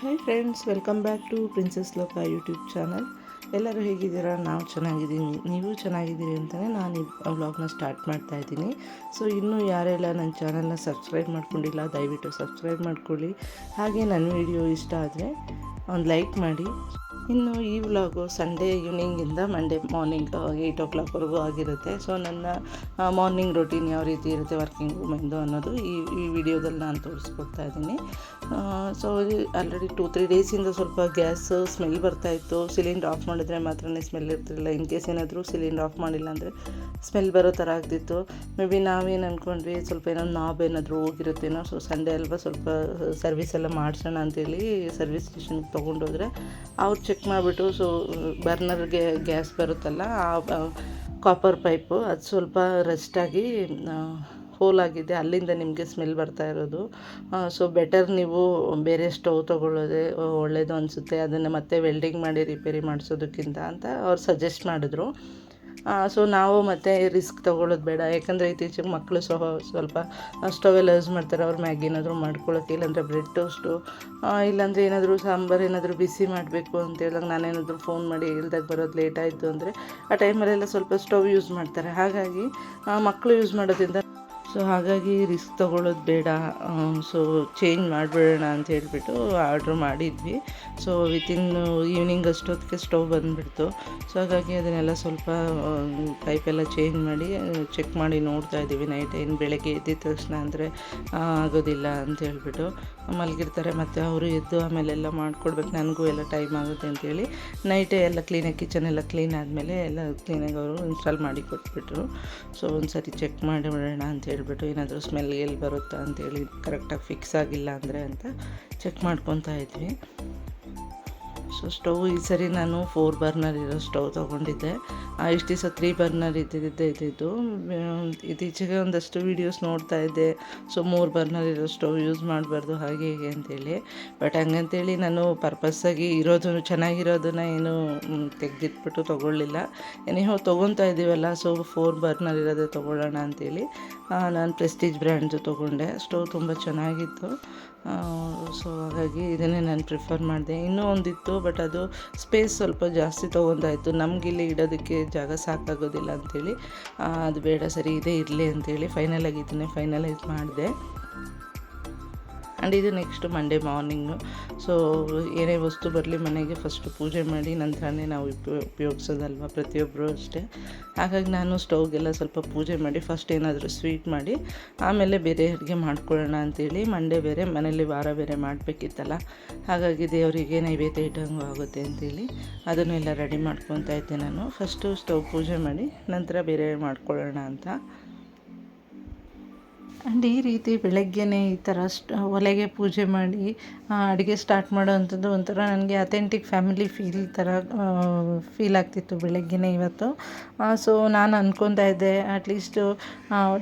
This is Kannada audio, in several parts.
Hi friends welcome back to princess Loka YouTube channel ಎಲ್ಲರೂ ಹೇಗಿದ್ದೀರಾ? ನಾವು ಚೆನ್ನಾಗಿದ್ದೀನಿ ನೀವು ಚೆನ್ನಾಗಿದ್ದೀರಿ ಅಂತಲೇ ನಾನು ಈ ವ್ಲಾಗ್ನ ಸ್ಟಾರ್ಟ್ ಮಾಡ್ತಾ ಇದ್ದೀನಿ. ಸೊ ಇನ್ನೂ ಯಾರೆಲ್ಲ ನನ್ನ ಚಾನಲ್ನ ಸಬ್ಸ್ಕ್ರೈಬ್ ಮಾಡ್ಕೊಂಡಿಲ್ಲ, ದಯವಿಟ್ಟು ಸಬ್ಸ್ಕ್ರೈಬ್ ಮಾಡ್ಕೊಳ್ಳಿ. ಹಾಗೆ ನನ್ನ ವಿಡಿಯೋ ಇಷ್ಟ ಆದರೆ ಒಂದು ಲೈಕ್ ಮಾಡಿ. ಇನ್ನು ಈ ವ್ಲಾಗು ಸಂಡೇ ಈವ್ನಿಂಗಿಂದ ಮಂಡೇ ಮಾರ್ನಿಂಗ್ ಏಯ್ಟ್ ಓ ಕ್ಲಾಕ್ವರೆಗೂ ಆಗಿರುತ್ತೆ. ಸೊ ನನ್ನ ಮಾರ್ನಿಂಗ್ ರೊಟೀನ್ ಯಾವ ರೀತಿ ಇರುತ್ತೆ ವರ್ಕಿಂಗ್ ವುಮೆನ್ದು ಅನ್ನೋದು ಈ ಈ ವಿಡಿಯೋದಲ್ಲಿ ನಾನು ತೋರಿಸ್ಕೊಡ್ತಾ ಇದ್ದೀನಿ. ಸೊ ಆಲ್ರೆಡಿ ಟೂ ತ್ರೀ ಡೇಸಿಂದ ಸ್ವಲ್ಪ ಗ್ಯಾಸ್ ಸ್ಮೆಲ್ ಬರ್ತಾಯಿತ್ತು ಸಿಲಿಂಡರ್ ಆಫ್ ಮಾಡಿದ್ರೆ ಮಾತ್ರ ಸ್ಮೆಲ್ ಇರ್ತಿರಲಿಲ್ಲ. ಇನ್ ಕೇಸ್ ಏನಾದರೂ ಸಿಲಿಂಡರ್ ಆಫ್ ಮಾಡಿಲ್ಲ ಅಂದರೆ ಸ್ಮೆಲ್ ಬರೋ ಥರ ಆಗ್ತಿತ್ತು. ಮೇ ಬಿ ನಾವೇನು ಅಂದ್ಕೊಂಡ್ವಿ ಸ್ವಲ್ಪ ಏನೋ ನಾಬ್ ಏನಾದರೂ ಹೋಗಿರುತ್ತೇನೋ ಸೊ ಸಂಡೇ ಅಲ್ವಾ ಸ್ವಲ್ಪ ಸರ್ವಿಸ್ ಎಲ್ಲ ಮಾಡಿಸೋಣ ಅಂತೇಳಿ ಸರ್ವಿಸ್ ಸ್ಟೇಷನ್ಗೆ ತೊಗೊಂಡೋದ್ರೆ, ಅವ್ರು ಚೆಕ್ ಮಾಡಿಬಿಟ್ಟು ಸೊ ಬರ್ನರ್ಗೆ ಗ್ಯಾಸ್ ಬರುತ್ತಲ್ಲ, ಆ ಕಾಪರ್ ಪೈಪು ಅದು ಸ್ವಲ್ಪ ರೆಸ್ಟಾಗಿ ಆಗಿದೆ. ಅಲ್ಲಿಂದ ನಿಮಗೆ ಸ್ಮೆಲ್ ಬರ್ತಾ ಇರೋದು. ಸೊ ಬೆಟರ್ ನೀವು ಬೇರೆ ಸ್ಟವ್ ತೊಗೊಳ್ಳೋದೆ ಒಳ್ಳೆಯದು ಅನಿಸುತ್ತೆ. ಅದನ್ನು ಮತ್ತೆ ವೆಲ್ಡಿಂಗ್ ಮಾಡಿ ರಿಪೇರಿ ಮಾಡಿಸೋದಕ್ಕಿಂತ ಅಂತ ಅವ್ರು ಸಜೆಸ್ಟ್ ಮಾಡಿದ್ರು. ಸೊ ನಾವು ಮತ್ತೆ ರಿಸ್ಕ್ ತೊಗೊಳ್ಳೋದು ಬೇಡ. ಯಾಕಂದರೆ ಇತ್ತೀಚೆಗೆ ಮಕ್ಕಳು ಸಹ ಸ್ವಲ್ಪ ಸ್ಟವೆಲ್ಲ ಯೂಸ್ ಮಾಡ್ತಾರೆ. ಅವ್ರು ಮ್ಯಾಗಿ ಏನಾದರೂ ಮಾಡ್ಕೊಳ್ಳೋಕೆ ಇಲ್ಲಾಂದರೆ ಬ್ರೆಡ್ ಟೋಸ್ಟು ಇಲ್ಲಾಂದರೆ ಏನಾದರೂ ಸಾಂಬಾರು ಏನಾದರೂ ಬಿಸಿ ಮಾಡಬೇಕು ಅಂತ ಹೇಳಿದಾಗ ನಾನೇನಾದರೂ ಫೋನ್ ಮಾಡಿ ಹೇಳ್ದಾಗ ಬರೋದು ಲೇಟ್ ಆಯಿತು ಅಂದರೆ, ಆ ಟೈಮಲ್ಲೆಲ್ಲ ಸ್ವಲ್ಪ ಸ್ಟವ್ ಯೂಸ್ ಮಾಡ್ತಾರೆ. ಹಾಗಾಗಿ ಮಕ್ಕಳು ಯೂಸ್ ಮಾಡೋದ್ರಿಂದ ಸೊ ಹಾಗಾಗಿ ರಿಸ್ಕ್ ತೊಗೊಳ್ಳೋದು ಬೇಡ. ಸೊ ಚೇಂಜ್ ಮಾಡಿಬಿಡೋಣ ಅಂತ ಹೇಳಿಬಿಟ್ಟು ಆರ್ಡ್ರ್ ಮಾಡಿದ್ವಿ. ಸೊ ವಿತಿನ್ ಈವ್ನಿಂಗ್ ಅಷ್ಟೊತ್ತಿಗೆ ಸ್ಟವ್ ಬಂದುಬಿಡ್ತು. ಸೊ ಹಾಗಾಗಿ ಅದನ್ನೆಲ್ಲ ಸ್ವಲ್ಪ ಪೈಪೆಲ್ಲ ಚೇಂಜ್ ಮಾಡಿ ಚೆಕ್ ಮಾಡಿ ನೋಡ್ತಾ ಇದ್ದೀವಿ ನೈಟ್ ಏನು ಬೆಳಗ್ಗೆ ಎದ್ದಿದ ತಕ್ಷಣ ಅಂದರೆ ಆಗೋದಿಲ್ಲ ಅಂತ ಹೇಳಿಬಿಟ್ಟು ಮಲಗಿರ್ತಾರೆ. ಮತ್ತು ಅವರು ಎದ್ದು ಆಮೇಲೆ ಎಲ್ಲ ಮಾಡಿಕೊಡ್ಬೇಕು. ನನಗೂ ಎಲ್ಲ ಟೈಮ್ ಆಗುತ್ತೆ ಅಂತೇಳಿ ನೈಟೇ ಎಲ್ಲ ಕ್ಲೀನಾಗಿ ಕಿಚನ್ ಎಲ್ಲ ಕ್ಲೀನ್ ಆದಮೇಲೆ ಎಲ್ಲ ಕ್ಲೀನಾಗಿ ಅವರು ಇನ್ಸ್ಟಾಲ್ ಮಾಡಿ ಕೊಟ್ಬಿಟ್ರು. ಸೊ ಒಂದು ಸರಿ ಚೆಕ್ ಮಾಡಿ ಬಿಡೋಣ ಅಂತ ಹೇಳ್ಬಿಟ್ಟು ಏನಾದರೂ ಸ್ಮೆಲ್ ಎಲ್ಲಿ ಬರುತ್ತಾ ಅಂತೇಳಿ ಕರೆಕ್ಟಾಗಿ ಫಿಕ್ಸ್ ಆಗಿಲ್ಲ ಅಂದರೆ ಅಂತ ಚೆಕ್ ಮಾಡ್ಕೊತಾ ಇದ್ವಿ. ಸೊ ಸ್ಟವ್ ಈ ಸರಿ ನಾನು ಫೋರ್ ಬರ್ನರ್ ಇರೋ ಸ್ಟವ್ ತೊಗೊಂಡಿದ್ದೆ. ಇಷ್ಟು ದಿವಸ ತ್ರೀ ಬರ್ನರ್ ಇದ್ದಿದ್ದೆ. ಇದ್ದಿದ್ದು ಇತ್ತೀಚೆಗೆ ಒಂದಷ್ಟು ವೀಡಿಯೋಸ್ ನೋಡ್ತಾ ಇದ್ದೆ. ಸೊ ಮೂರು ಬರ್ನರ್ ಇರೋ ಸ್ಟೌವ್ ಯೂಸ್ ಮಾಡಬಾರ್ದು, ಹಾಗೆ ಹೀಗೆ ಅಂತೇಳಿ. ಬಟ್ ಹಂಗಂತೇಳಿ ನಾನು ಪರ್ಪಸ್ಸಾಗಿ ಇರೋದು, ಚೆನ್ನಾಗಿರೋದನ್ನ ಏನು ತೆಗೆದಿಟ್ಬಿಟ್ಟು ತೊಗೊಳ್ಳಿಲ್ಲ. ಏನೇಹೋ ತೊಗೊತಾ ಇದ್ದೀವಲ್ಲ ಸೊ ಫೋರ್ ಬರ್ನರ್ ಇರೋದೇ ತೊಗೊಳ್ಳೋಣ ಅಂತೇಳಿ. ನಾನು ಪ್ರೆಸ್ಟೀಜ್ ಬ್ರ್ಯಾಂಡ್ದು ತೊಗೊಂಡೆ. ಸ್ಟವ್ ತುಂಬ ಚೆನ್ನಾಗಿತ್ತು. ಸೊ ಹಾಗಾಗಿ ಇದನ್ನೇ ನಾನು ಪ್ರಿಫರ್ ಮಾಡಿದೆ. ಇನ್ನೂ ಒಂದಿತ್ತು ಬಟ್ ಅದು ಸ್ಪೇಸ್ ಸ್ವಲ್ಪ ಜಾಸ್ತಿ ತೊಗೊಂಡಾಯಿತು. ನಮಗಿಲ್ಲಿ ಇಡೋದಕ್ಕೆ ಜಾಗ ಸಾಕಾಗೋದಿಲ್ಲ ಅಂಥೇಳಿ ಅದು ಬೇಡ, ಸರಿ, ಇದೇ ಇರಲಿ ಅಂತೇಳಿ ಫೈನಲಾಗಿ ಇದನ್ನೇ ಫೈನಲೈಸ್ ಮಾಡಿದೆ. ಆ್ಯಂಡ್ ಇದು ನೆಕ್ಸ್ಟ್ ಮಂಡೇ ಮಾರ್ನಿಂಗು ಸೊ ಏನೇ ವಸ್ತು ಬರಲಿ ಮನೆಗೆ ಫಸ್ಟು ಪೂಜೆ ಮಾಡಿ, ನಂತರನೇ ನಾವು ಉಪ್ಯೋ, ಉಪಯೋಗಿಸೋದಲ್ವ ಪ್ರತಿಯೊಬ್ಬರು ಅಷ್ಟೇ. ಹಾಗಾಗಿ ನಾನು ಸ್ಟೌಗೆಲ್ಲ ಸ್ವಲ್ಪ ಪೂಜೆ ಮಾಡಿ ಫಸ್ಟ್ ಏನಾದರೂ ಸ್ವೀಟ್ ಮಾಡಿ, ಆಮೇಲೆ ಬೇರೆ ಅಡುಗೆ ಮಾಡ್ಕೊಳ್ಳೋಣ ಅಂತೇಳಿ ಮಂಡೇ ಬೇರೆ ಮನೇಲಿ ವಾರ ಬೇರೆ ಮಾಡಬೇಕಿತ್ತಲ್ಲ. ಹಾಗಾಗಿ ದೇವರಿಗೆ ನೈವೇದ್ಯ ಇಟ್ಟಂಗೂ ಆಗುತ್ತೆ ಅಂತೇಳಿ ಅದನ್ನೆಲ್ಲ ರೆಡಿ ಮಾಡ್ಕೊತಾ ಇದ್ದೆ ನಾನು. ಫಸ್ಟು ಸ್ಟವ್ ಪೂಜೆ ಮಾಡಿ, ನಂತರ ಬೇರೆ ಮಾಡ್ಕೊಳ್ಳೋಣ ಅಂತ. ಆ್ಯಂಡ್ ಈ ರೀತಿ ಬೆಳಗ್ಗೆನೇ ಈ ಥರ ಸ್ಟ್, ಒಲೆಗೆ ಪೂಜೆ ಮಾಡಿ ಅಡುಗೆ ಸ್ಟಾರ್ಟ್ ಮಾಡೋವಂಥದ್ದು ಒಂಥರ ನನಗೆ ಅಥೆಂಟಿಕ್ ಫ್ಯಾಮಿಲಿ ಫೀಲ್ ಥರ ಫೀಲ್ ಆಗ್ತಿತ್ತು ಬೆಳಗ್ಗೆನೇ ಇವತ್ತು. ಸೊ ನಾನು ಅಂದ್ಕೊತಾ ಇದ್ದೆ ಅಟ್ಲೀಸ್ಟು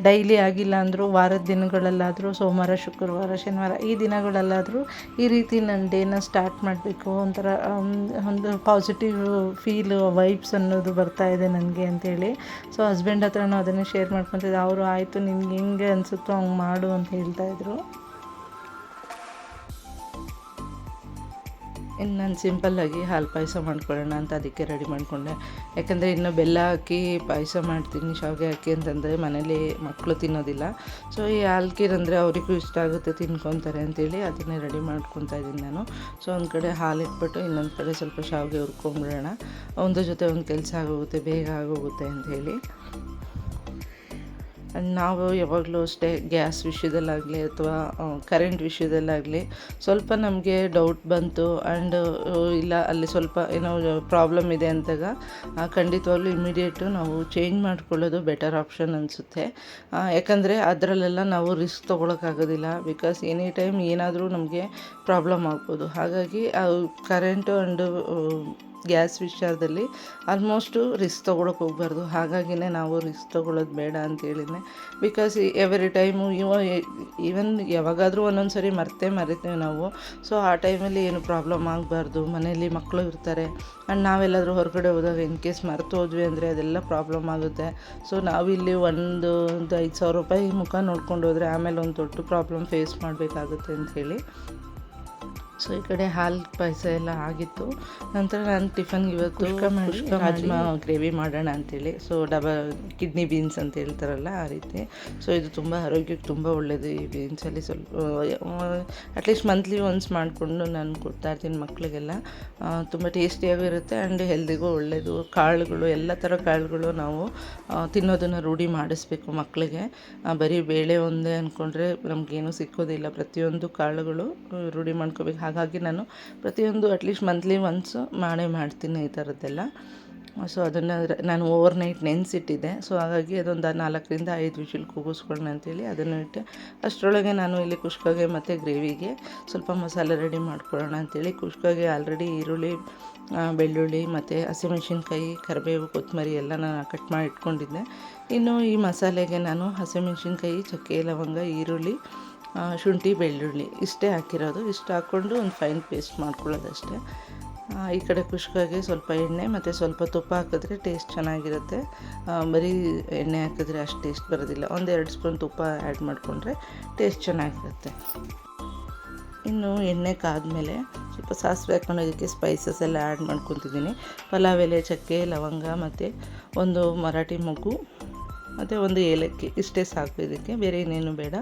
ಡೈಲಿ ಆಗಿಲ್ಲ ಅಂದರೂ, ವಾರದ ದಿನಗಳಲ್ಲಾದರೂ, ಸೋಮವಾರ, ಶುಕ್ರವಾರ, ಶನಿವಾರ, ಈ ದಿನಗಳಲ್ಲಾದರೂ ಈ ರೀತಿ ನನ್ನ ಡೇನ ಸ್ಟಾರ್ಟ್ ಮಾಡಬೇಕು ಒಂಥರ ಒಂದು ಪಾಸಿಟಿವ್ ಫೀಲು ವೈಬ್ಸ್ ಅನ್ನೋದು ಬರ್ತಾ ಇದೆ ನನಗೆ ಅಂತೇಳಿ ಸೊ ಹಸ್ಬೆಂಡ್ ಹತ್ರನೂ ಅದನ್ನೇ ಶೇರ್ ಮಾಡ್ಕೊತಿದ್ದೆ. ಅವರು, ಆಯಿತು ನಿಮ್ಗೆ ಹೆಂಗೆ ಅನಿಸುತ್ತೋ ಹಂಗೆ ಮಾಡು ಅಂತ ಹೇಳ್ತಾಯಿದ್ರು ಇನ್ನು ನಾನು ಸಿಂಪಲ್ಲಾಗಿ ಹಾಲು ಪಾಯಸ ಮಾಡ್ಕೊಳ್ಳೋಣ ಅಂತ ಅದಕ್ಕೆ ರೆಡಿ ಮಾಡಿಕೊಂಡೆ. ಯಾಕಂದರೆ ಇನ್ನು ಬೆಲ್ಲ ಹಾಕಿ ಪಾಯಸ ಮಾಡ್ತೀನಿ, ಶಾವಿಗೆ ಹಾಕಿ ಅಂತಂದರೆ ಮನೇಲಿ ಮಕ್ಕಳು ತಿನ್ನೋದಿಲ್ಲ. ಸೊ ಈ ಹಾಲ್ಕೀರ್ ಅಂದರೆ ಅವರಿಗೂ ಇಷ್ಟ ಆಗುತ್ತೆ ತಿನ್ಕೊತಾರೆ ಅಂತೇಳಿ ಅದನ್ನೇ ರೆಡಿ ಮಾಡ್ಕೊತಾ ಇದ್ದೀನಿ ನಾನು. ಸೊ ಒಂದು ಕಡೆ ಹಾಲು ಇಟ್ಬಿಟ್ಟು ಇನ್ನೊಂದು ಕಡೆ ಸ್ವಲ್ಪ ಶಾವಿಗೆ ಹುರ್ಕೊಂಬಿಡೋಣ. ಒಂದು ಜೊತೆ ಒಂದು ಕೆಲಸ ಆಗೋಗುತ್ತೆ, ಬೇಗ ಆಗೋಗುತ್ತೆ ಅಂಥೇಳಿ ನಾವು ಯಾವಾಗಲೂ ಅಷ್ಟೇ ಗ್ಯಾಸ್ ವಿಷಯದಲ್ಲಾಗಲಿ ಅಥವಾ ಕರೆಂಟ್ ವಿಷಯದಲ್ಲಾಗಲಿ ಸ್ವಲ್ಪ ನಮಗೆ ಡೌಟ್ ಬಂತು ಆ್ಯಂಡ್ ಇಲ್ಲ ಅಲ್ಲಿ ಸ್ವಲ್ಪ ಏನೋ ಪ್ರಾಬ್ಲಮ್ ಇದೆ ಅಂತಾಗ ಖಂಡಿತವಾಗ್ಲೂ ಇಮಿಡಿಯೇಟು ನಾವು ಚೇಂಜ್ ಮಾಡ್ಕೊಳ್ಳೋದು ಬೆಟರ್ ಆಪ್ಷನ್ ಅನಿಸುತ್ತೆ. ಯಾಕಂದರೆ ಅದರಲ್ಲೆಲ್ಲ ನಾವು ರಿಸ್ಕ್ ತೊಗೊಳಕ್ಕಾಗೋದಿಲ್ಲ ಬಿಕಾಸ್ ಎನಿ ಟೈಮ್ ಏನಾದರೂ ನಮಗೆ ಪ್ರಾಬ್ಲಮ್ ಆಗ್ಬೋದು. ಹಾಗಾಗಿ ಕರೆಂಟು ಆ್ಯಂಡು ಗ್ಯಾಸ್ ವಿಚಾರದಲ್ಲಿ ಆಲ್ಮೋಸ್ಟು ರಿಸ್ಕ್ ತೊಗೊಳಕ್ಕೆ ಹೋಗ್ಬಾರ್ದು. ಹಾಗಾಗಿನೇ ನಾವು ರಿಸ್ಕ್ ತೊಗೊಳ್ಳೋದು ಬೇಡ ಅಂತೇಳಿನೇ ಬಿಕಾಸ್ ಎವ್ರಿ ಟೈಮು ಇವ ಈವನ್ ಯಾವಾಗಾದರೂ ಒಂದೊಂದು ಸರಿ ಮರ್ತೇ ಮರಿತೀವಿ ನಾವು. ಸೊ ಆ ಟೈಮಲ್ಲಿ ಏನು ಪ್ರಾಬ್ಲಮ್ ಆಗಬಾರ್ದು. ಮನೇಲಿ ಮಕ್ಕಳು ಇರ್ತಾರೆ. ಆ್ಯಂಡ್ ನಾವೆಲ್ಲಾದರೂ ಹೊರಗಡೆ ಹೋದಾಗ ಇನ್ ಕೇಸ್ ಮರೆತು ಹೋದ್ವಿ ಅಂದರೆ ಅದೆಲ್ಲ ಪ್ರಾಬ್ಲಮ್ ಆಗುತ್ತೆ. ಸೊ ನಾವಿಲ್ಲಿ ಒಂದು ಒಂದು ಐದು ಸಾವಿರ ರೂಪಾಯಿ ಮುಖ ನೋಡ್ಕೊಂಡು ಹೋದರೆ ಆಮೇಲೆ ಒಂದು ದೊಡ್ಡ ಪ್ರಾಬ್ಲಮ್ ಫೇಸ್ ಮಾಡಬೇಕಾಗುತ್ತೆ ಅಂಥೇಳಿ ಸೊ ಈ ಕಡೆ ಹಾಲು ಪಾಯಸ ಎಲ್ಲ ಆಗಿತ್ತು. ನಂತರ ನಾನು ಟಿಫನ್ಗೆ ಇವತ್ತು ರಾಜ್ಮಾ ಗ್ರೇವಿ ಮಾಡೋಣ ಅಂತೇಳಿ. ಸೊ ಡಬ ಕಿಡ್ನಿ ಬೀನ್ಸ್ ಅಂತ ಹೇಳ್ತಾರಲ್ಲ ಆ ರೀತಿ. ಸೊ ಇದು ತುಂಬ ಆರೋಗ್ಯಕ್ಕೆ ತುಂಬ ಒಳ್ಳೆಯದು ಈ ಬೀನ್ಸಲ್ಲಿ ಸ್ವಲ್ಪ ಅಟ್ಲೀಸ್ಟ್ ಮಂತ್ಲಿ ಒನ್ಸ್ ಮಾಡಿಕೊಂಡು ನಾನು ಕೊಡ್ತಾ ಇರ್ತೀನಿ ಮಕ್ಕಳಿಗೆಲ್ಲ ತುಂಬ ಟೇಸ್ಟಿಯಾಗೂ ಇರುತ್ತೆ ಆ್ಯಂಡ್ ಹೆಲ್ದಿಗೂ ಒಳ್ಳೆಯದು ಕಾಳುಗಳು ಎಲ್ಲ ಥರ ಕಾಳುಗಳು ನಾವು ತಿನ್ನೋದನ್ನು ರೂಢಿ ಮಾಡಿಸ್ಬೇಕು ಮಕ್ಕಳಿಗೆ ಬರೀ ಬೇಳೆ ಒಂದೇ ಅಂದ್ಕೊಂಡ್ರೆ ನಮಗೇನು ಸಿಕ್ಕೋದಿಲ್ಲ. ಪ್ರತಿಯೊಂದು ಕಾಳುಗಳು ರೂಢಿ ಮಾಡ್ಕೋಬೇಕು. ಹಾಗಾಗಿ ನಾನು ಪ್ರತಿಯೊಂದು ಅಟ್ಲೀಸ್ಟ್ ಮಂತ್ಲಿ ಒನ್ಸು ಮಾಡೇ ಮಾಡ್ತೀನಿ ಈ ಥರದ್ದೆಲ್ಲ. ಸೊ ಅದನ್ನು ನಾನು ಓವರ್ ನೈಟ್ ನೆನೆಸಿಟ್ಟಿದ್ದೆ. ಸೊ ಹಾಗಾಗಿ ಅದೊಂದು ನಾಲ್ಕರಿಂದ ಐದು ವಿಷಲ್ ಕೂಗಿಸ್ಕೊಳ್ಳೋಣ ಅಂತೇಳಿ ಅದನ್ನು ಇಟ್ಟೆ ಅಷ್ಟರೊಳಗೆ ನಾನು ಇಲ್ಲಿ ಕುಷ್ಕಾಗೆ ಮತ್ತು ಗ್ರೇವಿಗೆ ಸ್ವಲ್ಪ ಮಸಾಲೆ ರೆಡಿ ಮಾಡ್ಕೊಳ್ಳೋಣ ಅಂತೇಳಿ ಕುಷ್ಕಾಗೆ ಆಲ್ರೆಡಿ ಈರುಳ್ಳಿ ಬೆಳ್ಳುಳ್ಳಿ ಮತ್ತು ಹಸಿಮೆಣ್ಸಿನ್ಕಾಯಿ ಕರಿಬೇವು, ಕೊತ್ತಂಬರಿ ಎಲ್ಲ ನಾನು ಕಟ್ ಮಾಡಿ ಇಟ್ಕೊಂಡಿದ್ದೆ. ಇನ್ನು ಈ ಮಸಾಲೆಗೆ ನಾನು ಹಸಿಮೆಣ್ಸಿನ್ಕಾಯಿ ಚಕ್ಕೆ, ಲವಂಗ, ಈರುಳ್ಳಿ ಶುಂಠಿ, ಬೆಳ್ಳುಳ್ಳಿ ಇಷ್ಟೇ ಹಾಕಿರೋದು. ಇಷ್ಟು ಹಾಕ್ಕೊಂಡು ಒಂದು ಫೈನ್ ಪೇಸ್ಟ್ ಮಾಡ್ಕೊಳ್ಳೋದಷ್ಟೇ. ಈ ಕಡೆ ಕುಷ್ಕಾಗೆ ಸ್ವಲ್ಪ ಎಣ್ಣೆ ಮತ್ತು ಸ್ವಲ್ಪ ತುಪ್ಪ ಹಾಕಿದ್ರೆ ಟೇಸ್ಟ್ ಚೆನ್ನಾಗಿರುತ್ತೆ. ಬರೀ ಎಣ್ಣೆ ಹಾಕಿದ್ರೆ ಅಷ್ಟು ಟೇಸ್ಟ್ ಬರೋದಿಲ್ಲ. ಒಂದೆರಡು ಸ್ಪೂನ್ ತುಪ್ಪ ಆ್ಯಡ್ ಮಾಡಿಕೊಂಡ್ರೆ ಟೇಸ್ಟ್ ಚೆನ್ನಾಗಿರುತ್ತೆ. ಇನ್ನು ಎಣ್ಣೆ ಕಾದ್ಮೇಲೆ ಸ್ವಲ್ಪ ಸಾಸಿವೆ ಹಾಕೊಂಡು ಅದಕ್ಕೆ ಸ್ಪೈಸಸ್ ಎಲ್ಲ ಆ್ಯಡ್ ಮಾಡ್ಕೊತಿದ್ದೀನಿ. ಪಲಾವ್, ಎಲೆ, ಚಕ್ಕೆ, ಲವಂಗ ಮತ್ತು ಒಂದು ಮರಾಠಿ ಮೊಗ್ಗು ಮತ್ತು ಒಂದು ಏಲಕ್ಕಿ, ಇಷ್ಟೇ ಸಾಕು ಇದಕ್ಕೆ, ಬೇರೆ ಏನೇನು ಬೇಡ.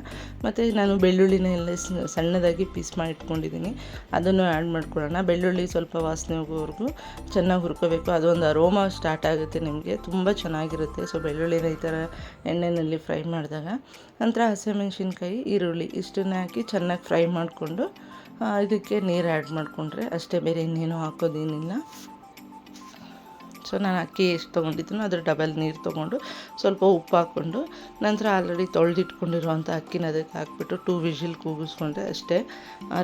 ಮತ್ತು ನಾನು ಬೆಳ್ಳುಳ್ಳಿನ ಎಲ್ಲ ಸಣ್ಣದಾಗಿ ಪೀಸ್ ಮಾಡಿ ಇಟ್ಕೊಂಡಿದ್ದೀನಿ ಅದನ್ನು ಆ್ಯಡ್ ಮಾಡ್ಕೊಳ್ಳೋಣ. ಬೆಳ್ಳುಳ್ಳಿ ಸ್ವಲ್ಪ ವಾಸನೆ ಹೋಗೋವರೆಗೂ ಚೆನ್ನಾಗಿ ಹುರ್ಕೋಬೇಕು. ಅದೊಂದು ಅರೋಮಾ ಸ್ಟಾರ್ಟ್ ಆಗುತ್ತೆ ನಿಮಗೆ. ತುಂಬ ಚೆನ್ನಾಗಿರುತ್ತೆ. ಸೊ, ಬೆಳ್ಳುಳ್ಳಿನ ಈ ಥರ ಎಣ್ಣೆಯಲ್ಲಿ ಫ್ರೈ ಮಾಡಿದಾಗ. ನಂತರ ಹಸಿಮೆಣ್ಸಿನ್ಕಾಯಿ, ಈರುಳ್ಳಿ ಇಷ್ಟನ್ನು ಹಾಕಿ ಚೆನ್ನಾಗಿ ಫ್ರೈ ಮಾಡಿಕೊಂಡು ಇದಕ್ಕೆ ನೀರು ಆ್ಯಡ್ ಮಾಡಿಕೊಂಡ್ರೆ ಅಷ್ಟೇ. ಬೇರೆ ಇನ್ನೇನು ಹಾಕೋದೇನಿಲ್ಲ ಸೊ ನಾನು ಅಕ್ಕಿ ಎಷ್ಟು ತೊಗೊಂಡಿದ್ದೀನೋ ಅದ್ರ ಡಬಲ್ ನೀರು ತೊಗೊಂಡು ಸ್ವಲ್ಪ ಉಪ್ಪು ಹಾಕ್ಕೊಂಡು ನಂತರ ಆಲ್ರೆಡಿ ತೊಳೆದಿಟ್ಕೊಂಡಿರುವಂಥ ಅಕ್ಕಿನ ಅದಕ್ಕೆ ಹಾಕ್ಬಿಟ್ಟು ಟೂ ವಿಷಿಲ್ ಕೂಗಿಸ್ಕೊಂಡ್ರೆ ಅಷ್ಟೇ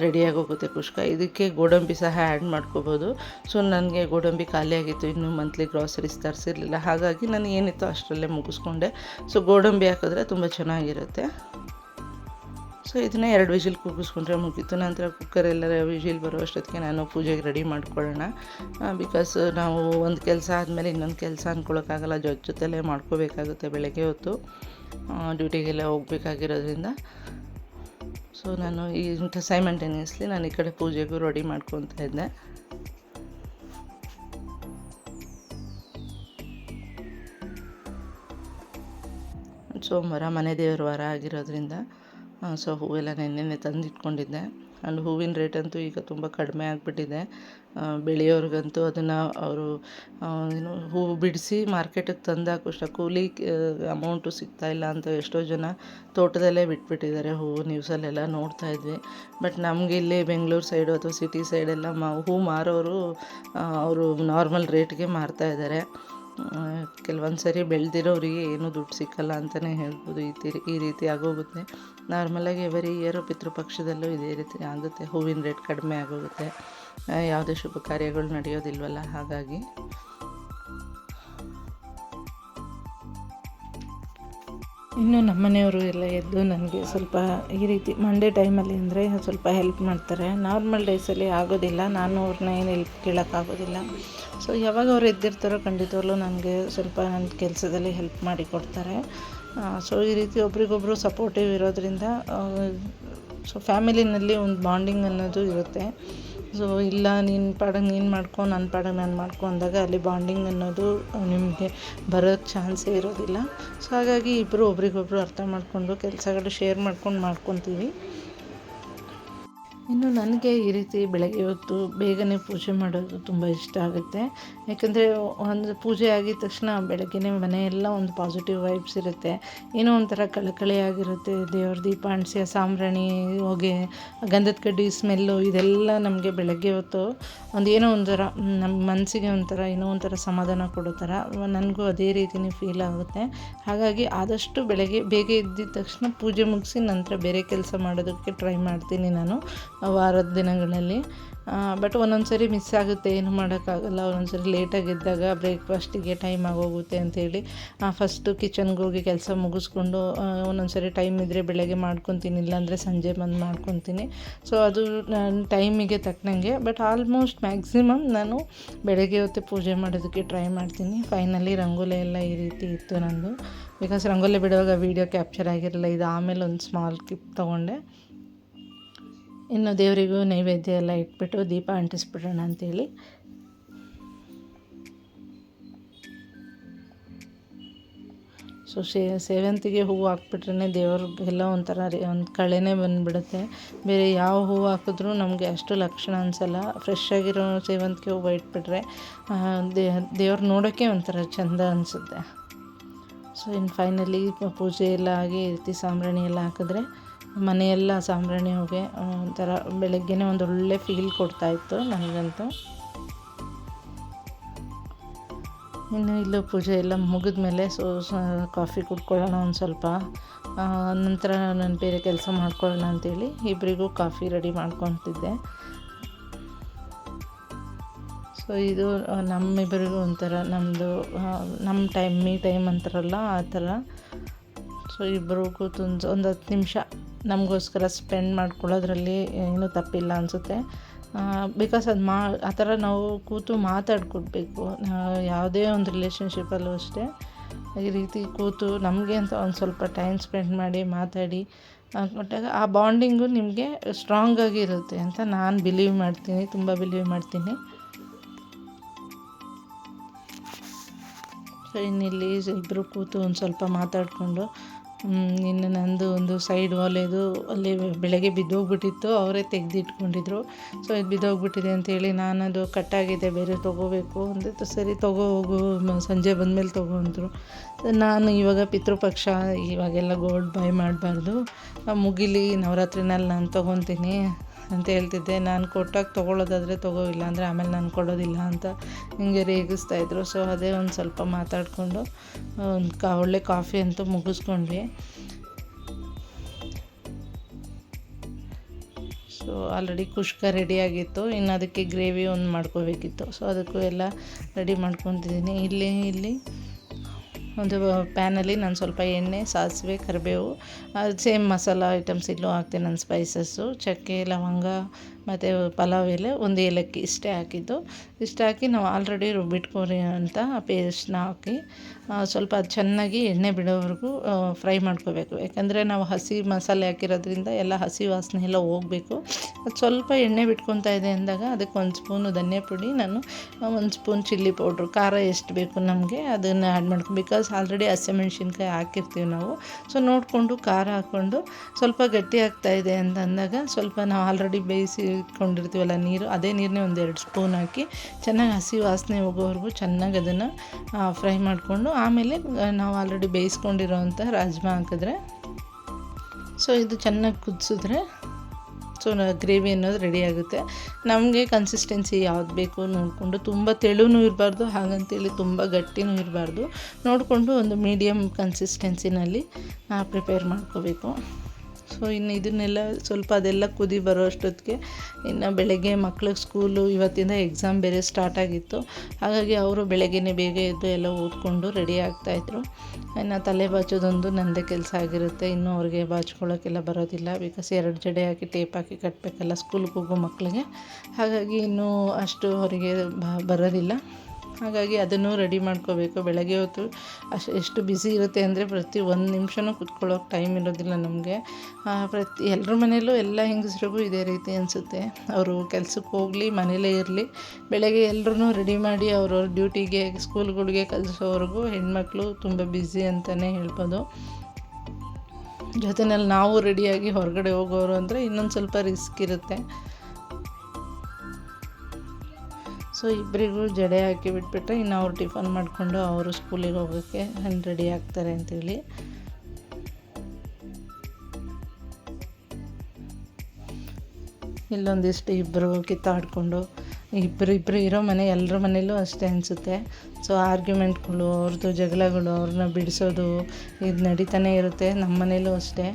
ರೆಡಿಯಾಗಿ ಹೋಗುತ್ತೆ ಕುಷ್ಕ ಇದಕ್ಕೆ ಗೋಡಂಬಿ ಸಹ ಆ್ಯಡ್ ಮಾಡ್ಕೋಬೋದು. ಸೊ ನನಗೆ ಗೋಡಂಬಿ ಖಾಲಿಯಾಗಿತ್ತು ಇನ್ನೂ ಮಂತ್ಲಿ ಗ್ರಾಸರೀಸ್ ತರಿಸಿರಲಿಲ್ಲ. ಹಾಗಾಗಿ ನಾನು ಏನಿತ್ತು ಅಷ್ಟರಲ್ಲೇ ಮುಗಿಸ್ಕೊಂಡೆ. ಸೊ ಗೋಡಂಬಿ ಹಾಕಿದ್ರೆ ತುಂಬ ಚೆನ್ನಾಗಿರುತ್ತೆ. ಸೊ ಇದನ್ನ ಎರಡು ವಿಜಿಲ್ ಕೂಗಿಸ್ಕೊಂಡ್ರೆ ಮುಗೀತು. ನಂತರ ಕುಕ್ಕರ್ ಎಲ್ಲ ವಿಜಿಲ್ ಬರೋ ಅಷ್ಟೊತ್ತಿಗೆ ನಾನು ಪೂಜೆಗೆ ರೆಡಿ ಮಾಡ್ಕೊಳ್ಳೋಣ. ಬಿಕಾಸ್ ನಾವು ಒಂದು ಕೆಲಸ ಆದಮೇಲೆ ಇನ್ನೊಂದು ಕೆಲಸ ಅಂದ್ಕೊಳ್ಳೋಕ್ಕಾಗಲ್ಲ ಜೊತೆ ಜೊತೆಲೇ ಮಾಡ್ಕೋಬೇಕಾಗುತ್ತೆ ಬೆಳಗ್ಗೆ ಹೊತ್ತು. ಡ್ಯೂಟಿಗೆಲ್ಲ ಹೋಗ್ಬೇಕಾಗಿರೋದ್ರಿಂದ. ಸೊ ನಾನು ಈ ಸೈಮಂಟೇನಿಯಸ್ಲಿ ನಾನು ಈ ಕಡೆ ಪೂಜೆಗೂ ರೆಡಿ ಮಾಡ್ಕೊತಾ ಇದ್ದೆ. ಸೋಮವಾರ ಮನೆ ದೇವ್ರ ವಾರ ಆಗಿರೋದ್ರಿಂದ ಸೊ ಹೂವೆಲ್ಲ ನೆನ್ನೆನೆ ತಂದಿಟ್ಕೊಂಡಿದ್ದೆ. ಆ್ಯಂಡ್ ಹೂವಿನ ರೇಟ್ ಅಂತೂ ಈಗ ತುಂಬ ಕಡಿಮೆ ಆಗಿಬಿಟ್ಟಿದೆ. ಬೆಳೆಯೋರಿಗಂತೂ ಅದನ್ನು ಅವರು ಏನು ಹೂವು ಬಿಡಿಸಿ ಮಾರ್ಕೆಟಿಗೆ ತಂದಾಕುಷ್ಟ ಕೂಲಿ ಅಮೌಂಟು ಸಿಗ್ತಾ ಇಲ್ಲ ಅಂತ ಎಷ್ಟೋ ಜನ ತೋಟದಲ್ಲೇ ಬಿಟ್ಬಿಟ್ಟಿದ್ದಾರೆ ಹೂವು ನ್ಯೂಸಲ್ಲೆಲ್ಲ ನೋಡ್ತಾ ಇದ್ವಿ. ಬಟ್ ನಮಗೆ ಇಲ್ಲಿ ಬೆಂಗಳೂರು ಸೈಡು ಅಥವಾ ಸಿಟಿ ಸೈಡೆಲ್ಲ ಮಾ, ಹೂ ಮಾರೋರು ಅವರು ನಾರ್ಮಲ್ ರೇಟ್ಗೆ ಮಾರ್ತಾ ಇದ್ದಾರೆ. ಕೆಲವೊಂದು ಸರಿ ಬೆಳೆದಿರೋರಿಗೆ ಏನೂ ದುಡ್ಡು ಸಿಕ್ಕಲ್ಲ ಅಂತಲೇ ಹೇಳ್ಬೋದು. ಈ ತಿ, ಈ ರೀತಿ ಆಗೋಗುತ್ತೆ. ನಾರ್ಮಲಾಗಿ ಎವರಿ ಇಯರು ಪಿತೃಪಕ್ಷದಲ್ಲೂ ಇದೇ ರೀತಿ ಆಗುತ್ತೆ. ಹೂವಿನ ರೇಟ್ ಕಡಿಮೆ ಆಗೋಗುತ್ತೆ. ಯಾವುದೇ ಶುಭ ಕಾರ್ಯಗಳು ನಡೆಯೋದಿಲ್ವಲ್ಲ, ಹಾಗಾಗಿ. ಇನ್ನು ನಮ್ಮ ಮನೆಯವರು ಎಲ್ಲ ಎದ್ದು ನನಗೆ ಸ್ವಲ್ಪ ಈ ರೀತಿ ಮಂಡೇ ಟೈಮಲ್ಲಿ ಅಂದರೆ ಸ್ವಲ್ಪ ಹೆಲ್ಪ್ ಮಾಡ್ತಾರೆ. ನಾರ್ಮಲ್ ಡೇಸಲ್ಲಿ ಆಗೋದಿಲ್ಲ. ನಾನು ಅವ್ರನ್ನ ಏನು ಹೆಲ್ಪ್ ಕೇಳೋಕ್ಕಾಗೋದಿಲ್ಲ. ಸೊ ಯಾವಾಗ ಅವ್ರು ಎದ್ದಿರ್ತಾರೋ ಖಂಡಿತವಾಗ್ಲೂ ನನಗೆ ಸ್ವಲ್ಪ ನನ್ನ ಕೆಲಸದಲ್ಲಿ ಹೆಲ್ಪ್ ಮಾಡಿ ಕೊಡ್ತಾರೆ. ಸೊ ಈ ರೀತಿ ಒಬ್ರಿಗೊಬ್ಬರು ಸಪೋರ್ಟಿವ್ ಇರೋದ್ರಿಂದ ಸೊ ಫ್ಯಾಮಿಲಿನಲ್ಲಿ ಒಂದು ಬಾಂಡಿಂಗ್ ಅನ್ನೋದು ಇರುತ್ತೆ. ಸೊ ಇಲ್ಲ ನಿನ್ನ ಪಾಡಂಗೆ ನೀನು ಮಾಡ್ಕೊ ನನ್ನ ಪಾಡಂಗೆ ನಾನು ಮಾಡ್ಕೊ ಅಂದಾಗ ಅಲ್ಲಿ ಬಾಂಡಿಂಗ್ ಅನ್ನೋದು ನಿಮಗೆ ಬರೋಕ್ಕೆ ಚಾನ್ಸೇ ಇರೋದಿಲ್ಲ. ಸೊ ಹಾಗಾಗಿ ಇಬ್ಬರು ಒಬ್ರಿಗೊಬ್ರು ಅರ್ಥ ಮಾಡಿಕೊಂಡು ಕೆಲಸಗಳು ಶೇರ್ ಮಾಡ್ಕೊಂಡು ಮಾಡ್ಕೊತೀವಿ. ಇನ್ನು ನನಗೆ ಈ ರೀತಿ ಬೆಳಗ್ಗೆ ಹೊತ್ತು ಬೇಗನೆ ಪೂಜೆ ಮಾಡೋದು ತುಂಬ ಇಷ್ಟ ಆಗುತ್ತೆ. ಯಾಕಂದರೆ ಒಂದು ಪೂಜೆ ಆಗಿದ ತಕ್ಷಣ ಬೆಳಗ್ಗೆನೇ ಮನೆಯೆಲ್ಲ ಒಂದು ಪಾಸಿಟಿವ್ ವೈಬ್ಸ್ ಇರುತ್ತೆ. ಏನೋ ಒಂಥರ ಕಳಕಳಿಯಾಗಿರುತ್ತೆ ದೇವ್ರ ದೀಪ ಸಾಮ್ರಾಣಿ ಸಾಂಬ್ರಾಣಿ, ಹೊಗೆ, ಗಂಧದ ಕಡ್ಡಿ ಸ್ಮೆಲ್ಲು ಇದೆಲ್ಲ ನಮಗೆ ಬೆಳಗ್ಗೆ ಹೊತ್ತು ಒಂದು ಏನೋ ಒಂಥರ ನಮ್ಮ ಮನಸ್ಸಿಗೆ ಒಂಥರ ಏನೋ ಒಂಥರ ಸಮಾಧಾನ ಕೊಡೋ ಥರ ನನಗೂ ಅದೇ ರೀತಿಯೇ ಫೀಲ್ ಆಗುತ್ತೆ. ಹಾಗಾಗಿ ಆದಷ್ಟು ಬೆಳಗ್ಗೆ, ಬೇಗ ಎದ್ದಿದ ತಕ್ಷಣ ಪೂಜೆ ಮುಗಿಸಿ ನಂತರ ಬೇರೆ ಕೆಲಸ ಮಾಡೋದಕ್ಕೆ ಟ್ರೈ ಮಾಡ್ತೀನಿ ನಾನು. ವಾರದ ದಿನಗಳಲ್ಲಿ. ಬಟ್ ಒಂದೊಂದು ಸರಿ ಮಿಸ್ ಆಗುತ್ತೆ, ಏನು ಮಾಡೋಕ್ಕಾಗಲ್ಲ. ಒಂದೊಂದು ಸರಿ ಲೇಟಾಗಿ ಇದ್ದಾಗ ಬ್ರೇಕ್ಫಾಸ್ಟಿಗೆ ಟೈಮ್ ಆಗೋಗುತ್ತೆ ಅಂತೇಳಿ ಫಸ್ಟು ಕಿಚನ್ಗೆ ಹೋಗಿ ಕೆಲಸ ಮುಗಿಸ್ಕೊಂಡು ಒಂದೊಂದು ಸರಿ ಟೈಮ್ ಇದ್ದರೆ ಬೆಳಗ್ಗೆ ಮಾಡ್ಕೊತೀನಿ ಇಲ್ಲಾಂದರೆ ಸಂಜೆ ಬಂದು ಮಾಡ್ಕೊತೀನಿ ಸೊ ಅದು ನನ್ನ ಟೈಮಿಗೆ ತಕ್ಕನಂಗೆ ಬಟ್ ಆಲ್ಮೋಸ್ಟ್ ಮ್ಯಾಕ್ಸಿಮಮ್ ನಾನು ಬೆಳಗ್ಗೆ ಹೊತ್ತು ಪೂಜೆ ಮಾಡೋದಕ್ಕೆ ಟ್ರೈ ಮಾಡ್ತೀನಿ. ಫೈನಲಿ ರಂಗೋಲಿ ಎಲ್ಲ ಈ ರೀತಿ ಇತ್ತು ನನ್ನದು ಬಿಕಾಸ್ ರಂಗೋಲಿ ಬಿಡುವಾಗ ವೀಡಿಯೋ ಕ್ಯಾಪ್ಚರ್ ಆಗಿರಲಿಲ್ಲ, ಇದು ಆಮೇಲೆ ಒಂದು ಸ್ಮಾಲ್ ಕ್ಲಿಪ್ ತೊಗೊಂಡೆ. ಇನ್ನು ದೇವರಿಗೂ ನೈವೇದ್ಯ ಎಲ್ಲ ಇಟ್ಬಿಟ್ಟು ದೀಪ ಅಂಟಿಸ್ಬಿಡೋಣ ಅಂತೇಳಿ. ಸೊ ಸೇವಂತಿಗೆ ಹೂವು ಹಾಕ್ಬಿಟ್ರೆ ದೇವ್ರ ಎಲ್ಲ ಒಂಥರ ರೀ, ಒಂದು ಕಳೆನೇ ಬಂದುಬಿಡುತ್ತೆ. ಬೇರೆ ಯಾವ ಹೂವು ಹಾಕಿದ್ರೂ ನಮಗೆ ಅಷ್ಟು ಲಕ್ಷಣ ಅನಿಸಲ್ಲ. ಫ್ರೆಶ್ ಆಗಿರೋ ಸೇವಂತಿಗೆ ಹೂವು ಇಟ್ಬಿಟ್ರೆ ದೇವ್ರು ನೋಡೋಕ್ಕೆ ಒಂಥರ ಚೆಂದ ಅನಿಸುತ್ತೆ. ಸೊ ಇನ್ನು ಫೈನಲಿ ಪೂಜೆ ಎಲ್ಲ ಆಗಿ ರೀತಿ ಸಾಂಬ್ರಾಣಿ ಎಲ್ಲ ಹಾಕಿದ್ರೆ ಮನೆಯೆಲ್ಲ ಸಾಂಬ್ರಾಣಿ ಹೋಗಿ ಒಂಥರ ಬೆಳಗ್ಗೆನೇ ಒಂದು ಒಳ್ಳೆ ಫೀಲ್ ಕೊಡ್ತಾಯಿತ್ತು ನನಗಂತೂ. ಇನ್ನು ಇಲ್ಲೂ ಪೂಜೆ ಎಲ್ಲ ಮುಗಿದ ಮೇಲೆ ಸೊ ಕಾಫಿ ಕುಡ್ಕೊಳ್ಳೋಣ ಒಂದು ಸ್ವಲ್ಪ. ನಂತರ ನಾನು ಬೇರೆ ಕೆಲಸ ಮಾಡ್ಕೊಳ್ಳೋಣ ಅಂತೇಳಿ ಇಬ್ಬರಿಗೂ ಕಾಫಿ ರೆಡಿ ಮಾಡ್ಕೊತಿದ್ದೆ. ಸೊ ಇದು ನಮ್ಮಿಬ್ಬರಿಗೂ ಒಂಥರ ನಮ್ಮದು ನಮ್ಮ ಟೈಮ್ ಮೀ ಟೈಮ್ ಅಂತಾರಲ್ಲ, ಆ ಥರ. ಸೊ ಇಬ್ಬರು ಕೂತು ಒಂದು ಹತ್ತು ನಿಮಿಷ ನಮಗೋಸ್ಕರ ಸ್ಪೆಂಡ್ ಮಾಡ್ಕೊಳ್ಳೋದ್ರಲ್ಲಿ ಏನೂ ತಪ್ಪಿಲ್ಲ ಅನಿಸುತ್ತೆ. ಬಿಕಾಸ್ ಅದು ಮಾ, ಆ ಥರ ನಾವು ಕೂತು ಮಾತಾಡ್ಕೊಡ್ಬೇಕು. ಯಾವುದೇ ಒಂದು ರಿಲೇಷನ್ಶಿಪ್ಪಲ್ಲೂ ಅಷ್ಟೇ. ಈ ರೀತಿ ಕೂತು ನಮಗೆ ಅಂತ ಒಂದು ಸ್ವಲ್ಪ ಟೈಮ್ ಸ್ಪೆಂಡ್ ಮಾಡಿ ಮಾತಾಡಿ ಕೊಟ್ಟಾಗ ಆ ಬಾಂಡಿಂಗು ನಿಮಗೆ ಸ್ಟ್ರಾಂಗ್ ಆಗಿರುತ್ತೆ ಅಂತ ನಾನು ಬಿಲೀವ್ ಮಾಡ್ತೀನಿ, ತುಂಬ ಬಿಲೀವ್ ಮಾಡ್ತೀನಿ. ಸೊ ಇನ್ನಿಲ್ಲಿ ಇಬ್ಬರು ಕೂತು ಒಂದು ಸ್ವಲ್ಪ ಮಾತಾಡಿಕೊಂಡು ಇನ್ನು ನಂದು ಒಂದು ಸೈಡ್ ಒಲೆದು ಅಲ್ಲಿ ಬೆಳಗ್ಗೆ ಬಿದ್ದೋಗ್ಬಿಟ್ಟಿತ್ತು, ಅವರೇ ತೆಗೆದಿಟ್ಕೊಂಡಿದ್ರು. ಸೊ ಇದು ಬಿದ್ದೋಗ್ಬಿಟ್ಟಿದೆ ಅಂತೇಳಿ ನಾನು ಅದು ಕಟ್ಟಾಗಿದೆ ಬೇರೆ ತೊಗೋಬೇಕು ಅಂದರೆ ಸರಿ, ತೊಗೋ ಹೋಗು ಸಂಜೆ ಬಂದಮೇಲೆ ತೊಗೋ ಅಂದರು. ನಾನು ಇವಾಗ ಪಿತೃಪಕ್ಷ, ಇವಾಗೆಲ್ಲ ಗೋಲ್ಡ್ ಬೈ ಮಾಡಬಾರ್ದು. ಮುಗಿಲಿ, ನವರಾತ್ರಿನಲ್ಲಿ ನಾನು ತೊಗೊತೀನಿ. ಅಂತ ಹೇಳ್ತಿದ್ದೆ. ನಾನು ಕೊಟ್ಟಾಗ ತೊಗೊಳ್ಳೋದಾದರೆ ತೊಗೋ ಇಲ್ಲ ಅಂದರೆ ಆಮೇಲೆ ನಾನು ಕೊಡೋದಿಲ್ಲ ಅಂತ ಹಿಂಗೆ ರೇಗಿಸ್ತಾ ಇದ್ರು. ಸೊ ಅದೇ ಒಂದು ಸ್ವಲ್ಪ ಮಾತಾಡಿಕೊಂಡು, ಒಂದು ಕಾ, ಒಳ್ಳೆ ಕಾಫಿ ಅಂತೂ ಮುಗಿಸ್ಕೊಂಡ್ವಿ. ಸೊ ಆಲ್ರೆಡಿ ಕುಷ್ಕ ರೆಡಿಯಾಗಿತ್ತು ಇನ್ನು ಅದಕ್ಕೆ ಗ್ರೇವಿ ಒಂದು ಮಾಡ್ಕೋಬೇಕಿತ್ತು. ಸೊ ಅದಕ್ಕೂ ಎಲ್ಲ ರೆಡಿ ಮಾಡ್ಕೊತಿದ್ದೀನಿ ಇಲ್ಲಿ ಇಲ್ಲಿ ಒಂದು ಪ್ಯಾನಲ್ಲಿ ನಾನು ಸ್ವಲ್ಪ ಎಣ್ಣೆ, ಸಾಸಿವೆ, ಕರಿಬೇವು ಸೇಮ್ ಮಸಾಲ ಐಟಮ್ಸ್ ಇಲ್ಲೂ ಹಾಕ್ತೀನಿ, ನಾನು ಸ್ಪೈಸಸ್ಸು ಚಕ್ಕೆ, ಲವಂಗ ಮತ್ತು ಪಲಾವ್ ಎಲೆ ಒಂದು ಏಲಕ್ಕಿ ಇಷ್ಟೇ ಹಾಕಿದ್ದು. ಇಷ್ಟು ಹಾಕಿ ನಾವು ಆಲ್ರೆಡಿ ರುಬ್ಬಿಟ್ಕೊರಿ ಅಂತ ಪೇಸ್ಟ್ನ ಹಾಕಿ ಸ್ವಲ್ಪ ಅದು ಚೆನ್ನಾಗಿ ಎಣ್ಣೆ ಬಿಡೋವರೆಗೂ ಫ್ರೈ ಮಾಡ್ಕೋಬೇಕು. ಯಾಕಂದರೆ ನಾವು ಹಸಿ ಮಸಾಲೆ ಹಾಕಿರೋದ್ರಿಂದ ಎಲ್ಲ ಹಸಿ ವಾಸನೆ ಎಲ್ಲ ಹೋಗಬೇಕು. ಅದು ಸ್ವಲ್ಪ ಎಣ್ಣೆ ಬಿಟ್ಕೊತಾ ಇದೆ ಅಂದಾಗ ಅದಕ್ಕೆ ಒಂದು ಸ್ಪೂನು ಧನಿಯಾ ಪುಡಿ, ನಾನು ಒಂದು ಸ್ಪೂನ್ ಚಿಲ್ಲಿ ಪೌಡ್ರು ಖಾರ ಎಷ್ಟು ಬೇಕು ನಮಗೆ ಅದನ್ನು ಆ್ಯಡ್ ಮಾಡ್ಕೊ ಬಿಕಾಸ್ ಆಲ್ರೆಡಿ ಹಸಿಮೆಣ್ಸಿನ್ಕಾಯಿ ಹಾಕಿರ್ತೀವಿ ನಾವು. ಸೊ ನೋಡಿಕೊಂಡು ಖಾರ ಹಾಕ್ಕೊಂಡು ಸ್ವಲ್ಪ ಗಟ್ಟಿ ಆಗ್ತಾಯಿದೆ ಅಂತ ಅಂದಾಗ ಸ್ವಲ್ಪ ನಾವು ಆಲ್ರೆಡಿ ಬೇಯಿಸಿ ಇಟ್ಕೊಂಡಿರ್ತೀವಲ್ಲ ನೀರು, ಅದೇ ನೀರನ್ನೇ ಒಂದು ಎರಡು ಸ್ಪೂನ್ ಹಾಕಿ ಚೆನ್ನಾಗಿ ಹಸಿ ವಾಸನೆ ಹೋಗೋವರೆಗೂ ಚೆನ್ನಾಗಿ ಅದನ್ನು ಫ್ರೈ ಮಾಡಿಕೊಂಡು ಆಮೇಲೆ ನಾವು ಆಲ್ರೆಡಿ ಬೇಯಿಸ್ಕೊಂಡಿರೋವಂಥ ರಾಜ್ಮಾ ಹಾಕಿದ್ರೆ. ಸೊ ಇದು ಚೆನ್ನಾಗಿ ಕುದಿಸಿದ್ರೆ ಸೊ ಗ್ರೇವಿ ಅನ್ನೋದು ರೆಡಿ ಆಗುತ್ತೆ. ನಮಗೆ ಕನ್ಸಿಸ್ಟೆನ್ಸಿ ಯಾವ್ದು ಬೇಕು ನೋಡಿಕೊಂಡು, ತುಂಬ ತೆಳುನೂ ಇರಬಾರ್ದು, ಹಾಗಂತೇಳಿ ತುಂಬ ಗಟ್ಟಿನೂ ಇರಬಾರ್ದು. ನೋಡಿಕೊಂಡು ಒಂದು ಮೀಡಿಯಮ್ ಕನ್ಸಿಸ್ಟೆನ್ಸಿನಲ್ಲಿ ಪ್ರಿಪೇರ್ ಮಾಡ್ಕೋಬೇಕು. ಸೊ ಇನ್ನು ಇದನ್ನೆಲ್ಲ ಸ್ವಲ್ಪ ಅದೆಲ್ಲ ಕುದಿ ಬರೋ ಅಷ್ಟೊತ್ತಿಗೆ ಇನ್ನು ಬೆಳಗ್ಗೆ ಮಕ್ಳಿಗೆ ಸ್ಕೂಲು ಇವತ್ತಿಂದ ಎಕ್ಸಾಮ್ ಬೇರೆ ಸ್ಟಾರ್ಟ್ ಆಗಿತ್ತು. ಹಾಗಾಗಿ ಅವರು ಬೆಳಗ್ಗೆನೇ ಬೇಗ ಎದ್ದು ಎಲ್ಲ ಓದ್ಕೊಂಡು ರೆಡಿ ಆಗ್ತಾಯಿದ್ರು ಇನ್ನು ತಲೆ ಬಾಚೋದೊಂದು ನನ್ನದೇ ಕೆಲಸ ಆಗಿರುತ್ತೆ. ಇನ್ನೂ ಅವ್ರಿಗೆ ಬಾಚ್ಕೊಳ್ಳೋಕ್ಕೆಲ್ಲ ಬರೋದಿಲ್ಲ. ಬಿಕಾಸ್ ಎರಡು ಜಡೆ ಹಾಕಿ ಟೇಪ್ ಹಾಕಿ ಕಟ್ಟಬೇಕಲ್ಲ ಸ್ಕೂಲ್ಗೆ ಹೋಗೋ ಮಕ್ಕಳಿಗೆ ಹಾಗಾಗಿ ಇನ್ನೂ ಅಷ್ಟು ಅವರಿಗೆ ಬರೋದಿಲ್ಲ. ಹಾಗಾಗಿ ಅದನ್ನು ರೆಡಿ ಮಾಡ್ಕೋಬೇಕು. ಬೆಳಗ್ಗೆ ಹೊತ್ತು ಅಷ್ಟು ಎಷ್ಟು ಬ್ಯುಸಿ ಇರುತ್ತೆ ಅಂದರೆ ಪ್ರತಿ ಒಂದು ನಿಮಿಷನೂ ಕುತ್ಕೊಳ್ಳೋಕೆ ಟೈಮ್ ಇರೋದಿಲ್ಲ ನಮಗೆ. ಪ್ರತಿ ಎಲ್ಲರ ಮನೆಯಲ್ಲೂ ಎಲ್ಲ ಹೆಂಗಸ್ರಿಗೂ ಇದೇ ರೀತಿ ಅನಿಸುತ್ತೆ. ಅವರು ಕೆಲ್ಸಕ್ಕೆ ಹೋಗಲಿ, ಮನೇಲೇ ಇರಲಿ, ಬೆಳಗ್ಗೆ ಎಲ್ಲರೂ ರೆಡಿ ಮಾಡಿ ಅವ್ರವ್ರ ಡ್ಯೂಟಿಗೆ ಸ್ಕೂಲ್ಗಳಿಗೆ ಕಲಿಸೋವರೆಗೂ ಹೆಣ್ಮಕ್ಳು ತುಂಬ ಬ್ಯುಸಿ ಅಂತಲೇ ಹೇಳ್ಬೋದು. ಜೊತೆಯಲ್ಲಿ ನಾವು ರೆಡಿಯಾಗಿ ಹೊರಗಡೆ ಹೋಗೋರು ಅಂದರೆ ಇನ್ನೊಂದು ಸ್ವಲ್ಪ ರಿಸ್ಕ್ ಇರುತ್ತೆ. ಸೊ ಇಬ್ಬರಿಗೂ ಜಡೆ ಹಾಕಿ ಬಿಟ್ಬಿಟ್ರೆ ಇನ್ನು ಅವ್ರು ಟಿಫನ್ ಮಾಡಿಕೊಂಡು ಅವರು ಸ್ಕೂಲಿಗೆ ಹೋಗೋಕ್ಕೆ ರೆಡಿ ಆಗ್ತಾರೆ ಅಂತೇಳಿ. ಇಲ್ಲೊಂದಿಷ್ಟು ಇಬ್ಬರು ಕಿತ್ತಾಡಿಕೊಂಡು ಇಬ್ಬರು ಇಬ್ಬರು ಇರೋ ಮನೆ ಎಲ್ಲರ ಮನೇಲೂ ಅಷ್ಟೇ ಅನಿಸುತ್ತೆ. ಸೊ ಆರ್ಗ್ಯುಮೆಂಟ್ಗಳು ಅವ್ರದ್ದು ಜಗಳಗಳು, ಅವ್ರನ್ನ ಬಿಡಿಸೋದು, ಇದು ನಡೀತಾನೆ ಇರುತ್ತೆ ನಮ್ಮ ಮನೇಲೂ ಅಷ್ಟೇ.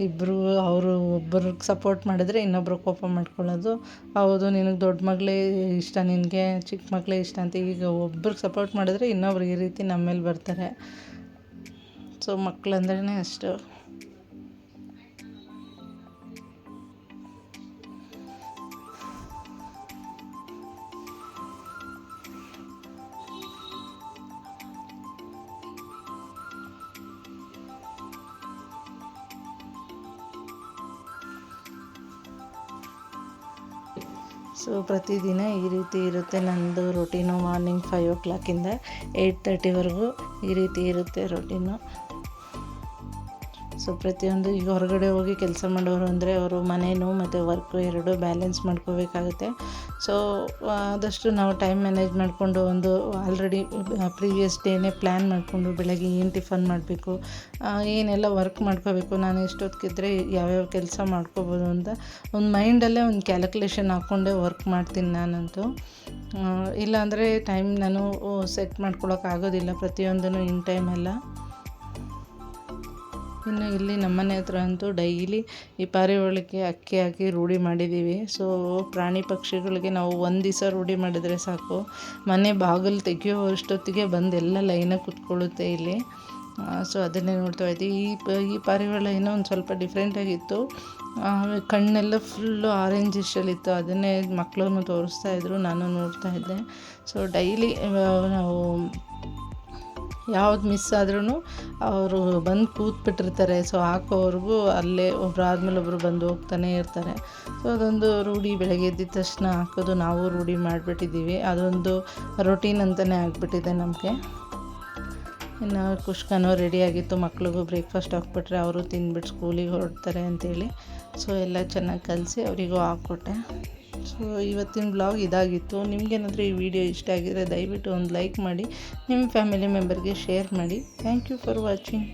ಇಬ್ಬರು ಅವರು ಒಬ್ಬರಿಗೆ ಸಪೋರ್ಟ್ ಮಾಡಿದ್ರೆ ಇನ್ನೊಬ್ಬರು ಕೋಪ ಮಾಡ್ಕೊಳ್ಳೋದು. ಹೌದು, ನಿನಗೆ ದೊಡ್ಡ ಮಗಳೇ ಇಷ್ಟ, ನಿನಗೆ ಚಿಕ್ಕ ಮಕ್ಕಳೇ ಇಷ್ಟ ಅಂತ. ಈಗ ಒಬ್ರಿಗೆ ಸಪೋರ್ಟ್ ಮಾಡಿದ್ರೆ ಇನ್ನೊಬ್ರು ಈ ರೀತಿ ನಮ್ಮ ಮೇಲೆ ಬರ್ತಾರೆ. ಸೊ ಮಕ್ಕಳಂದ್ರೇ ಅಷ್ಟು. ಪ್ರತಿದಿನ ಈ ರೀತಿ ಇರುತ್ತೆ. ನಂದು ರೊಟೀನು ಮಾರ್ನಿಂಗ್ ಫೈವ್ ಓ ಕ್ಲಾಕಿಂದ ಏಯ್ಟ್ ತರ್ಟಿವರೆಗೂ ಈ ರೀತಿ ಇರುತ್ತೆ ರೊಟೀನು ಸೊ ಪ್ರತಿಯೊಂದು ಈಗ ಹೊರಗಡೆ ಹೋಗಿ ಕೆಲಸ ಮಾಡೋರು ಅಂದರೆ ಅವರು ಮನೇನು ಮತ್ತು ವರ್ಕು ಎರಡೂ ಬ್ಯಾಲೆನ್ಸ್ ಮಾಡ್ಕೋಬೇಕಾಗುತ್ತೆ. ಸೊ ಆದಷ್ಟು ನಾವು ಟೈಮ್ ಮ್ಯಾನೇಜ್ ಮಾಡಿಕೊಂಡು ಒಂದು ಆಲ್ರೆಡಿ ಪ್ರೀವಿಯಸ್ ಡೇನೇ ಪ್ಲ್ಯಾನ್ ಮಾಡಿಕೊಂಡು ಬೆಳಗ್ಗೆ ಏನು ಟಿಫನ್ ಮಾಡಬೇಕು ಏನೆಲ್ಲ ವರ್ಕ್ ಮಾಡ್ಕೋಬೇಕು, ನಾನು ಎಷ್ಟೊತ್ತಿದ್ರೆ ಯಾವ್ಯಾವ ಕೆಲಸ ಮಾಡ್ಕೋಬೋದು ಅಂತ ಒಂದು ಮೈಂಡಲ್ಲೇ ಒಂದು ಕ್ಯಾಲ್ಕುಲೇಷನ್ ಹಾಕ್ಕೊಂಡೇ ವರ್ಕ್ ಮಾಡ್ತೀನಿ ನಾನಂತೂ. ಇಲ್ಲಾಂದರೆ ಟೈಮ್ ನಾನು ಸೆಟ್ ಮಾಡ್ಕೊಳೋಕ್ಕಾಗೋದಿಲ್ಲ ಪ್ರತಿಯೊಂದನ್ನು ಇನ್ ಟೈಮೆಲ್ಲ ಇನ್ನು ಇಲ್ಲಿ ನಮ್ಮನೆ ಹತ್ರ ಅಂತೂ ಡೈಲಿ ಈ ಪಾರಿವಾಳಕ್ಕೆ ಅಕ್ಕಿ ಹಾಕಿ ರೂಢಿ ಮಾಡಿದ್ದೀವಿ. ಸೊ ಪ್ರಾಣಿ ಪಕ್ಷಿಗಳಿಗೆ ನಾವು ಒಂದು ದಿವಸ ರೂಢಿ ಮಾಡಿದರೆ ಸಾಕು. ಮನೆ ಬಾಗಿಲು ತೆಗಿಯೋ ಅಷ್ಟೊತ್ತಿಗೆ ಬಂದು ಎಲ್ಲ ಲೈನಾಗಿ ಕುತ್ಕೊಳ್ಳುತ್ತೆ ಇಲ್ಲಿ. ಸೊ ಅದನ್ನೇ ನೋಡ್ತಾ ಇದ್ದೀವಿ ಈ ಪ, ಈ ಪಾರಿವಾಳ ಏನೋ ಒಂದು ಸ್ವಲ್ಪ ಡಿಫ್ರೆಂಟಾಗಿತ್ತು ಕಣ್ಣೆಲ್ಲ ಫುಲ್ಲು ಆರೆಂಜಿಷಲ್ಲಿತ್ತು ಅದನ್ನೇ ಮಕ್ಕಳನ್ನು ತೋರಿಸ್ತಾ ಇದ್ದರು ನಾನು ನೋಡ್ತಾ ಇದ್ದೆ. ಸೊ ಡೈಲಿ ನಾವು ಯಾವ್ದು ಮಿಸ್ ಆದ್ರೂ ಅವರು ಬಂದು ಕೂತ್ಬಿಟ್ಟಿರ್ತಾರೆ. ಸೊ ಹಾಕೋವರೆಗೂ ಅಲ್ಲೇ ಒಬ್ರು ಆದಮೇಲೆ ಒಬ್ಬರು ಬಂದು ಹೋಗ್ತಾನೆ ಇರ್ತಾರೆ. ಸೊ ಅದೊಂದು ರೂಢಿ ಬೆಳಗ್ಗೆ ಎದ್ದಿದ ತಕ್ಷಣ ಹಾಕೋದು ನಾವು ರೂಢಿ ಮಾಡಿಬಿಟ್ಟಿದ್ದೀವಿ. ಅದೊಂದು ರೊಟೀನ್ ಅಂತಲೇ ಆಗಿಬಿಟ್ಟಿದೆ ನಮಗೆ. ಇನ್ನು ಕುಷ್ಕನೂ ರೆಡಿಯಾಗಿತ್ತು ಮಕ್ಳಿಗೂ ಬ್ರೇಕ್ಫಾಸ್ಟ್ ಹಾಕ್ಬಿಟ್ರೆ ಅವರು ತಿಂದ್ಬಿಟ್ಟು ಸ್ಕೂಲಿಗೆ ಹೊರಡ್ತಾರೆ ಅಂತೇಳಿ. ಸೊ ಎಲ್ಲ ಚೆನ್ನಾಗಿ ಕಲಸಿ ಅವರಿಗೂ ಹಾಕ್ಕೊಟ್ಟೆ ಸೊ ಇವತ್ತಿನ ಬ್ಲಾಗ್ ಇದಾಗಿತ್ತು. ನಿಮಗೇನಾದರೂ ಈ ವಿಡಿಯೋ ಇಷ್ಟ ಆಗಿದರೆ ದಯವಿಟ್ಟು ಒಂದು ಲೈಕ್ ಮಾಡಿ ನಿಮ್ಮ ಫ್ಯಾಮಿಲಿ ಮೆಂಬರ್ಗೆ ಶೇರ್ ಮಾಡಿ. Thank you for watching